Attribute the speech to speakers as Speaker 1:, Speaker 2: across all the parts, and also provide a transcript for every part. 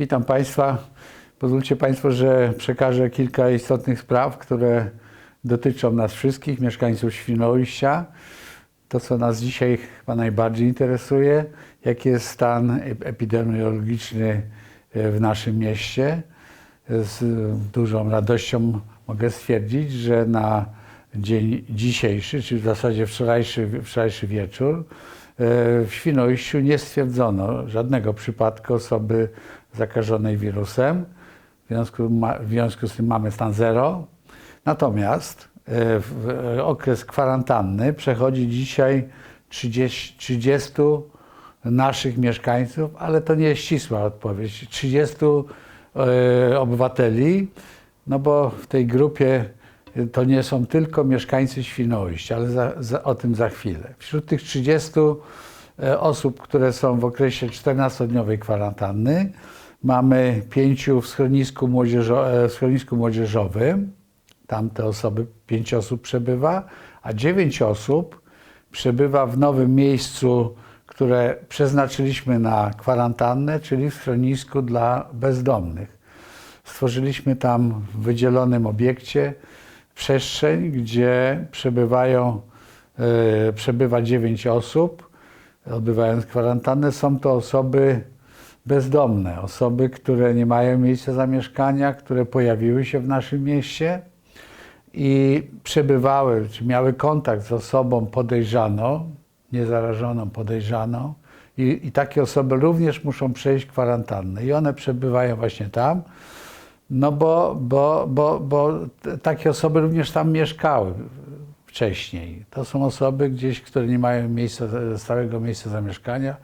Speaker 1: Witam Państwa. Pozwólcie Państwo, że przekażę kilka istotnych spraw, które dotyczą nas wszystkich, mieszkańców Świnoujścia. To, co nas dzisiaj chyba najbardziej interesuje, jaki jest stan ep- epidemiologiczny e, w naszym mieście. Z dużą radością mogę stwierdzić, że na dzień dzisiejszy, czyli w zasadzie wczorajszy, wczorajszy wieczór, e, w Świnoujściu nie stwierdzono żadnego przypadku osoby zakażonej wirusem. W związku, w związku z tym mamy stan zero. Natomiast e, w e, okres kwarantanny przechodzi dzisiaj 30, 30 naszych mieszkańców, ale to nie jest ścisła odpowiedź. 30 e, obywateli, no bo w tej grupie to nie są tylko mieszkańcy Świnoujścia, ale za, za, o tym za chwilę. Wśród tych 30 e, osób, które są w okresie 14-dniowej kwarantanny, mamy pięciu w schronisku, młodzieżo, e, w schronisku młodzieżowym, tam te osoby, pięć osób przebywa, a dziewięć osób przebywa w nowym miejscu, które przeznaczyliśmy na kwarantannę, czyli w schronisku dla bezdomnych. Stworzyliśmy tam w wydzielonym obiekcie przestrzeń, gdzie przebywają, e, przebywa dziewięć osób, odbywając kwarantannę. Są to osoby bezdomne, osoby, które nie mają miejsca zamieszkania, które pojawiły się w naszym mieście i przebywały, czy miały kontakt z osobą podejrzaną, niezarażoną, podejrzaną. I, I takie osoby również muszą przejść kwarantannę. I one przebywają właśnie tam, no bo, bo, bo, bo takie osoby również tam mieszkały wcześniej. To są osoby gdzieś, które nie mają miejsca, stałego miejsca zamieszkania.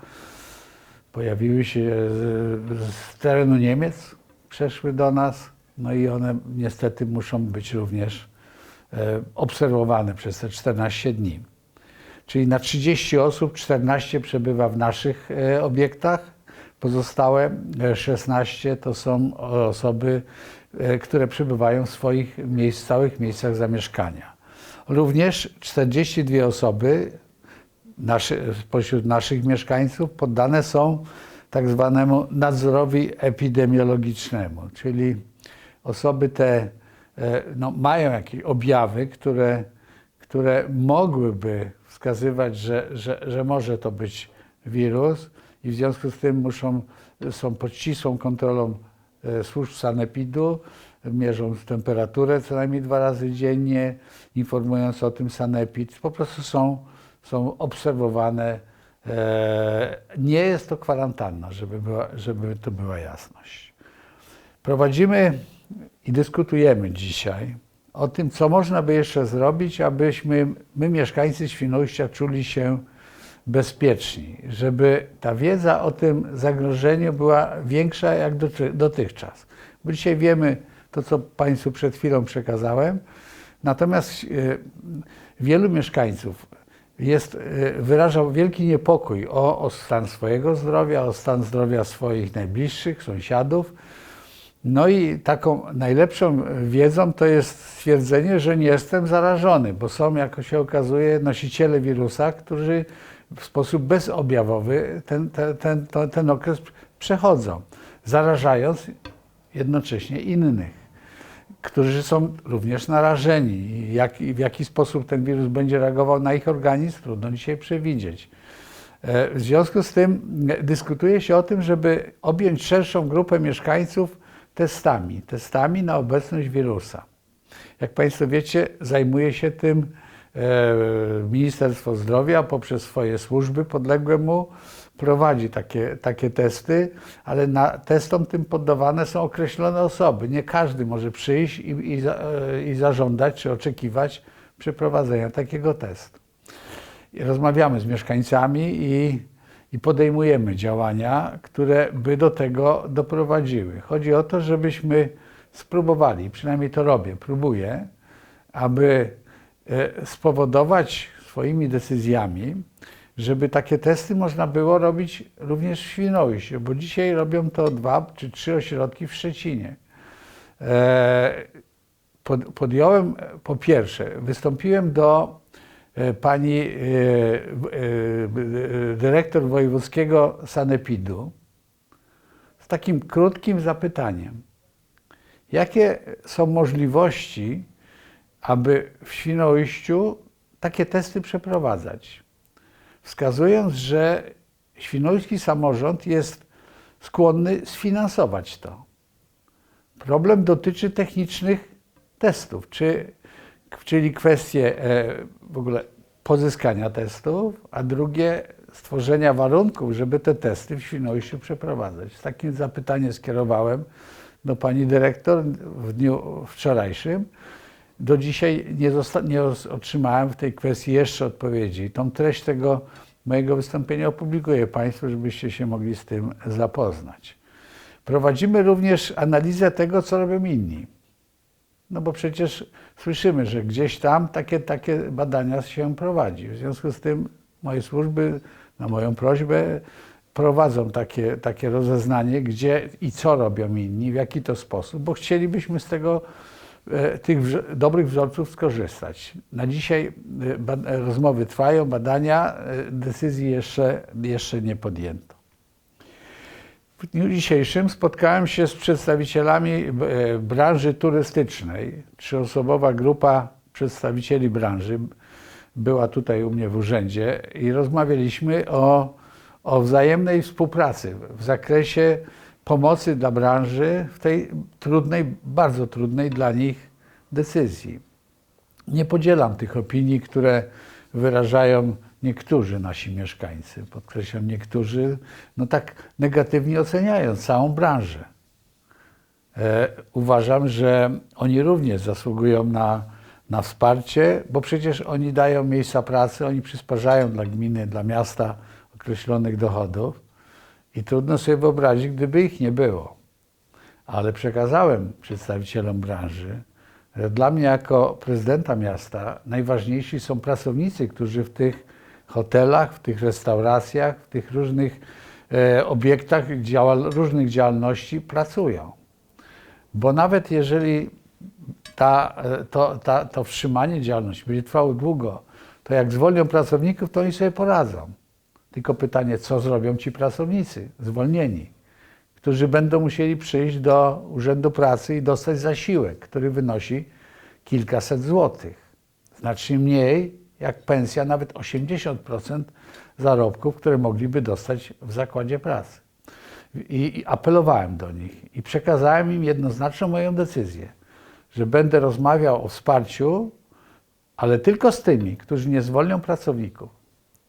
Speaker 1: Pojawiły się z, terenu Niemiec, przeszły do nas, no i one niestety muszą być również e, obserwowane przez te 14 dni. Czyli na 30 osób 14 przebywa w naszych e, obiektach, pozostałe e, 16 to są osoby, e, które przebywają w swoich miejsc, stałych miejscach zamieszkania. Również 42 osoby naszy, naszych mieszkańców poddane są tak zwanemu nadzorowi epidemiologicznemu, czyli osoby te e, no, mają jakieś objawy, które, które mogłyby wskazywać, że, że, że może to być wirus i w związku z tym muszą, są pod ścisłą kontrolą e, służb sanepidu, mierzą temperaturę co najmniej dwa razy dziennie, informując o tym sanepid. Po prostu są, są obserwowane. E, Nie jest to kwarantanna, żeby, była, żeby to była jasność. Prowadzimy i dyskutujemy dzisiaj o tym, co można by jeszcze zrobić, abyśmy, my mieszkańcy Świnoujścia, czuli się bezpieczni, żeby ta wiedza o tym zagrożeniu była większa jak doty- dotychczas. Bo dzisiaj wiemy to, co Państwu przed chwilą przekazałem, natomiast e, wielu mieszkańców jest, e, wyrażał wielki niepokój o, o stan swojego zdrowia, o stan zdrowia swoich najbliższych, sąsiadów. No i taką najlepszą wiedzą to jest stwierdzenie, że nie jestem zarażony, bo są, jak się okazuje, nosiciele wirusa, którzy w sposób bezobjawowy ten, ten, ten, ten okres przechodzą, zarażając jednocześnie innych, którzy są również narażeni. Jak, w jaki sposób ten wirus będzie reagował na ich organizm, trudno dzisiaj przewidzieć. E, W związku z tym e, dyskutuje się o tym, żeby objąć szerszą grupę mieszkańców testami, testami na obecność wirusa. Jak Państwo wiecie, zajmuje się tym Ministerstwo Zdrowia poprzez swoje służby podległe mu, prowadzi takie, takie testy, ale na testom tym poddawane są określone osoby. Nie każdy może przyjść i, i, e, i zażądać czy oczekiwać przeprowadzenia takiego testu. I rozmawiamy z mieszkańcami i, i podejmujemy działania, które by do tego doprowadziły. Chodzi o to, żebyśmy spróbowali, przynajmniej to robię, próbuję, aby e, spowodować swoimi decyzjami, żeby takie testy można było robić również w Świnoujściu, bo dzisiaj robią to dwa czy trzy ośrodki w Szczecinie. E, pod, podjąłem, e, po pierwsze, wystąpiłem do e, pani e, e, e, dyrektor wojewódzkiego sanepidu z takim krótkim zapytaniem. Jakie są możliwości, aby w Świnoujściu takie testy przeprowadzać? Wskazując, że świnoujski samorząd jest skłonny sfinansować to. Problem dotyczy technicznych testów, czy, czyli kwestie e, w ogóle pozyskania testów, a drugie stworzenia warunków, żeby te testy w Świnoujściu przeprowadzać. Z takim zapytaniem skierowałem do pani dyrektor w dniu wczorajszym. Do dzisiaj nie, nie otrzymałem w tej kwestii jeszcze odpowiedzi. Tą treść tego mojego wystąpienia opublikuję Państwu, żebyście się mogli z tym zapoznać. Prowadzimy również analizę tego, co robią inni. No bo przecież słyszymy, że gdzieś tam takie, takie badania się prowadzi. W związku z tym moje służby na moją prośbę prowadzą takie, takie rozeznanie, gdzie i co robią inni, w jaki to sposób, bo chcielibyśmy z tego e, tych dobrych wzorców skorzystać. Na dzisiaj e, rozmowy trwają, badania, e, decyzji jeszcze, jeszcze nie podjęto. W dniu dzisiejszym spotkałem się z przedstawicielami branży turystycznej. Trzyosobowa grupa przedstawicieli branży była tutaj u mnie w urzędzie i rozmawialiśmy o, o wzajemnej współpracy w zakresie pomocy dla branży w tej trudnej, bardzo trudnej dla nich decyzji. Nie podzielam tych opinii, które wyrażają niektórzy nasi mieszkańcy, podkreślam niektórzy, no tak negatywnie oceniają całą branżę. E, uważam, że oni również zasługują na na wsparcie, bo przecież oni dają miejsca pracy, oni przysparzają dla gminy, dla miasta określonych dochodów i trudno sobie wyobrazić, gdyby ich nie było. Ale przekazałem przedstawicielom branży, że dla mnie jako prezydenta miasta najważniejsi są pracownicy, którzy w tych hotelach, w tych restauracjach, w tych różnych e, obiektach działal, różnych działalności pracują. Bo nawet jeżeli ta, to, ta, to wstrzymanie działalności będzie trwało długo, to jak zwolnią pracowników, to oni sobie poradzą. Tylko pytanie, co zrobią ci pracownicy zwolnieni, którzy będą musieli przyjść do Urzędu Pracy i dostać zasiłek, który wynosi kilkaset złotych. Znacznie mniej jak pensja, nawet 80% zarobków, które mogliby dostać w zakładzie pracy. I, I apelowałem do nich i przekazałem im jednoznaczną moją decyzję że będę rozmawiał o wsparciu, ale tylko z tymi, którzy nie zwolnią pracowników.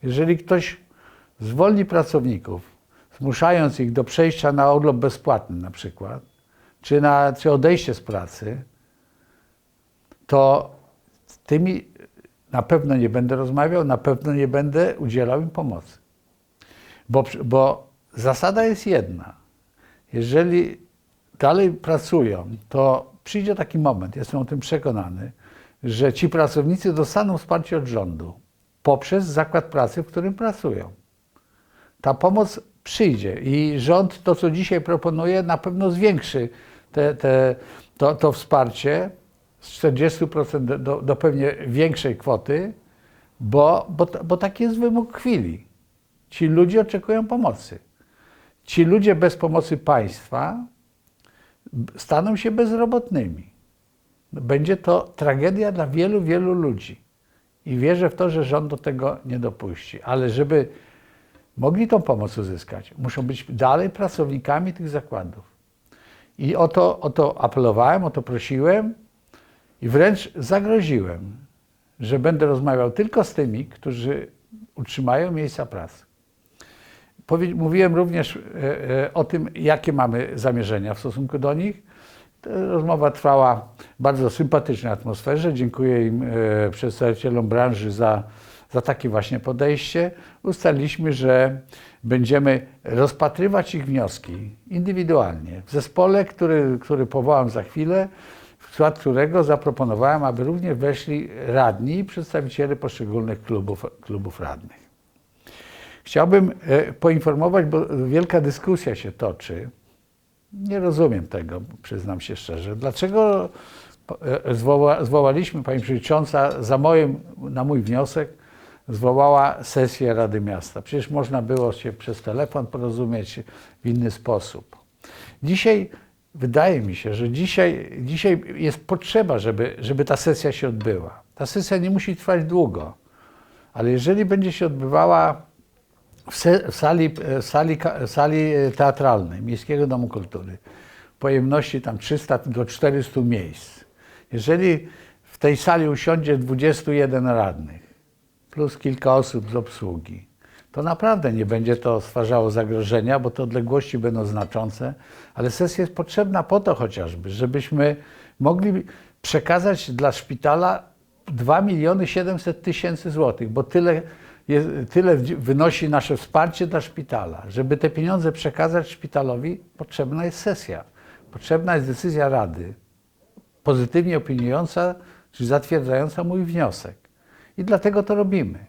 Speaker 1: Jeżeli ktoś zwolni pracowników, zmuszając ich do przejścia na urlop bezpłatny na przykład, czy, na, czy odejście z pracy, to z tymi na pewno nie będę rozmawiał, na pewno nie będę udzielał im pomocy. Bo, bo zasada jest jedna. Jeżeli dalej pracują, to przyjdzie taki moment, jestem o tym przekonany, że ci pracownicy dostaną wsparcie od rządu poprzez zakład pracy, w którym pracują. Ta pomoc przyjdzie i rząd to, co dzisiaj proponuje, na pewno zwiększy te, te, to, to wsparcie z 40% do, do pewnie większej kwoty, bo, bo, bo taki jest wymóg chwili. Ci ludzie oczekują pomocy. Ci ludzie bez pomocy państwa staną się bezrobotnymi. Będzie to tragedia dla wielu, wielu ludzi. I wierzę w to, że rząd do tego nie dopuści. Ale żeby mogli tą pomoc uzyskać, muszą być dalej pracownikami tych zakładów. I o to, o to apelowałem, o to prosiłem i wręcz zagroziłem, że będę rozmawiał tylko z tymi, którzy utrzymają miejsca pracy. Mówiłem również e, e, o tym, jakie mamy zamierzenia w stosunku do nich. Rozmowa trwała w bardzo sympatycznej atmosferze. Dziękuję im, e, przedstawicielom branży za, za takie właśnie podejście. Ustaliliśmy, że będziemy rozpatrywać ich wnioski indywidualnie w zespole, który, który powołam za chwilę, w skład którego zaproponowałem, aby również weszli radni i przedstawiciele poszczególnych klubów, klubów radnych. Chciałbym e, poinformować, bo wielka dyskusja się toczy. Nie rozumiem tego, przyznam się szczerze. Dlaczego e, zwoła, zwołaliśmy, Pani Przewodnicząca, za moim, na mój wniosek, zwołała sesję Rady Miasta. Przecież można było się przez telefon porozumieć w inny sposób. Dzisiaj wydaje mi się, że dzisiaj, dzisiaj jest potrzeba, żeby, żeby ta sesja się odbyła. Ta sesja nie musi trwać długo, ale jeżeli będzie się odbywała w, se, w sali, w sali, ka- sali teatralnej Miejskiego Domu Kultury, pojemności tam 300 do 400 miejsc, jeżeli w tej sali usiądzie 21 radnych, plus kilka osób z obsługi, to naprawdę nie będzie to stwarzało zagrożenia, bo te odległości będą znaczące, ale sesja jest potrzebna po to chociażby, żebyśmy mogli przekazać dla szpitala 2 miliony 700 tysięcy złotych, bo tyle, jest, tyle wynosi nasze wsparcie dla szpitala. Żeby te pieniądze przekazać szpitalowi, potrzebna jest sesja, potrzebna jest decyzja Rady, pozytywnie opiniująca czy zatwierdzająca mój wniosek. I dlatego to robimy.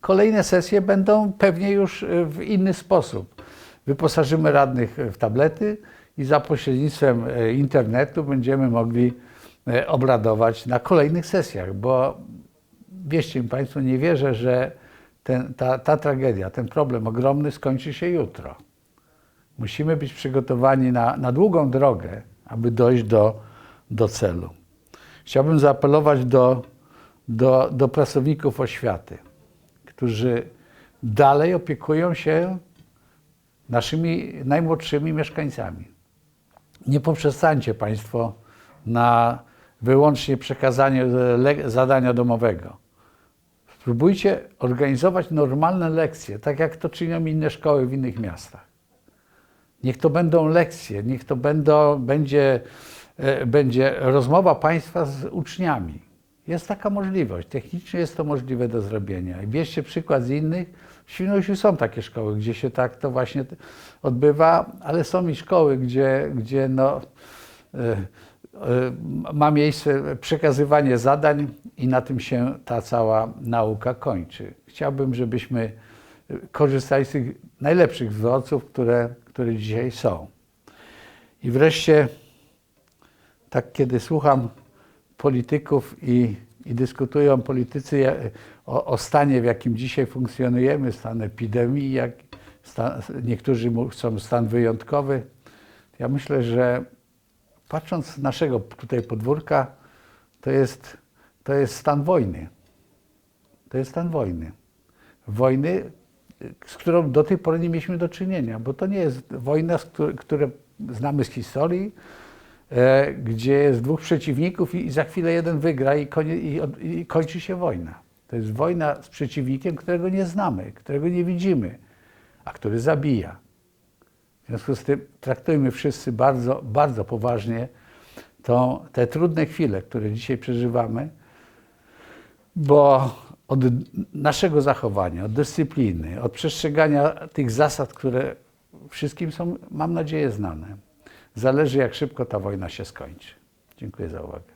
Speaker 1: Kolejne sesje będą pewnie już e, w inny sposób. Wyposażymy radnych w tablety i za pośrednictwem e, internetu będziemy mogli e, obradować na kolejnych sesjach, bo wierzcie mi Państwo, nie wierzę, że ten, ta, ta tragedia, ten problem ogromny skończy się jutro. Musimy być przygotowani na, na długą drogę, aby dojść do, do celu. Chciałbym zaapelować do, do, do pracowników oświaty, którzy dalej opiekują się naszymi najmłodszymi mieszkańcami. Nie poprzestańcie Państwo na wyłącznie przekazaniu le- zadania domowego. Spróbujcie organizować normalne lekcje, tak jak to czynią inne szkoły w innych miastach. Niech to będą lekcje, niech to będą, będzie, e, będzie rozmowa państwa z uczniami. Jest taka możliwość, technicznie jest to możliwe do zrobienia. I bierzcie przykład z innych. W Świnoujściu są takie szkoły, gdzie się tak to właśnie odbywa, ale są i szkoły, gdzie, gdzie no, e, e, ma miejsce przekazywanie zadań i na tym się ta cała nauka kończy. Chciałbym, żebyśmy korzystali z tych najlepszych wzorców, które, które dzisiaj są. I wreszcie, tak kiedy słucham polityków i, i dyskutują politycy ja- o, o stanie, w jakim dzisiaj funkcjonujemy, stan epidemii, jak stan, niektórzy chcą stan wyjątkowy, ja myślę, że patrząc z naszego tutaj podwórka, to jest, to jest stan wojny. To jest stan wojny. Wojny, z którą do tej pory nie mieliśmy do czynienia, bo to nie jest wojna, które znamy z historii, e, gdzie jest dwóch przeciwników i, za chwilę jeden wygra i, i, i kończy się wojna. To jest wojna z przeciwnikiem, którego nie znamy, którego nie widzimy, a który zabija. W związku z tym traktujmy wszyscy bardzo, bardzo poważnie tą, te trudne chwile, które dzisiaj przeżywamy, bo od naszego zachowania, od dyscypliny, od przestrzegania tych zasad, które wszystkim są, mam nadzieję, znane, zależy, jak szybko ta wojna się skończy. Dziękuję za uwagę.